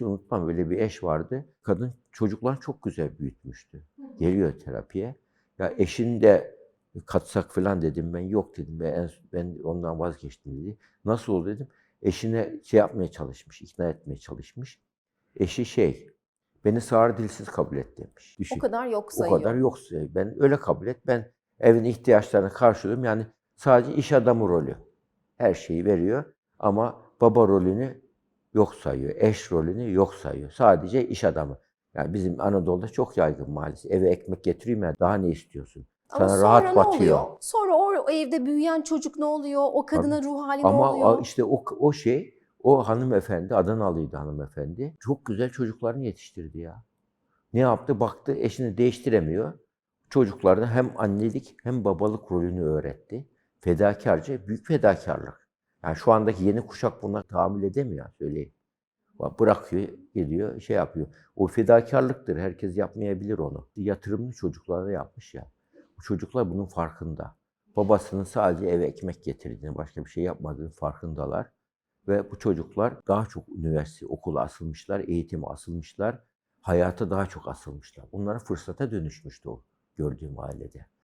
hiç unutmam öyle bir eş vardı. Kadın çocuklar çok güzel büyütmüştü. Geliyor terapiye. Ya eşini de katsak falan dedim ben. Yok dedim ben, en- ben ondan vazgeçtim dedi. Nasıl oldu dedim. Eşine şey yapmaya çalışmış, ikna etmeye çalışmış. Eşi şey, beni sağır dilsiz kabul et demiş. O Düşün. kadar yok O sayıyor. kadar yok sayıyor. Ben öyle kabul et. Ben evin ihtiyaçlarını karşılıyorum. Yani sadece iş adamı rolü. Her şeyi veriyor ama baba rolünü yok sayıyor. Eş rolünü yok sayıyor. Sadece iş adamı. Yani bizim Anadolu'da çok yaygın maalesef. Eve ekmek getireyim ya daha ne istiyorsun? Ama Sana sonra rahat ne batıyor. oluyor? Sonra o, evde büyüyen çocuk ne oluyor? O kadının ruh hali ne Ama oluyor? o- işte o, o şey, o hanımefendi, Adanalıydı hanımefendi. Çok güzel çocuklarını yetiştirdi ya. Ne yaptı? Baktı eşini değiştiremiyor. Çocuklarına hem annelik hem babalık rolünü öğretti. Fedakarca, büyük fedakarlık. Yani şu andaki yeni kuşak buna tahammül edemiyor söyleyeyim. Bırakıyor, geliyor, şey yapıyor. O fedakarlıktır. Herkes yapmayabilir onu. Yatırımını çocuklara yapmış ya. Bu çocuklar bunun farkında. Babasının sadece eve ekmek getirdiğini, başka bir şey yapmadığını farkındalar. Ve bu çocuklar daha çok üniversite, okula asılmışlar, eğitime asılmışlar, hayata daha çok asılmışlar. Bunlara fırsata dönüşmüştü o gördüğüm ailede.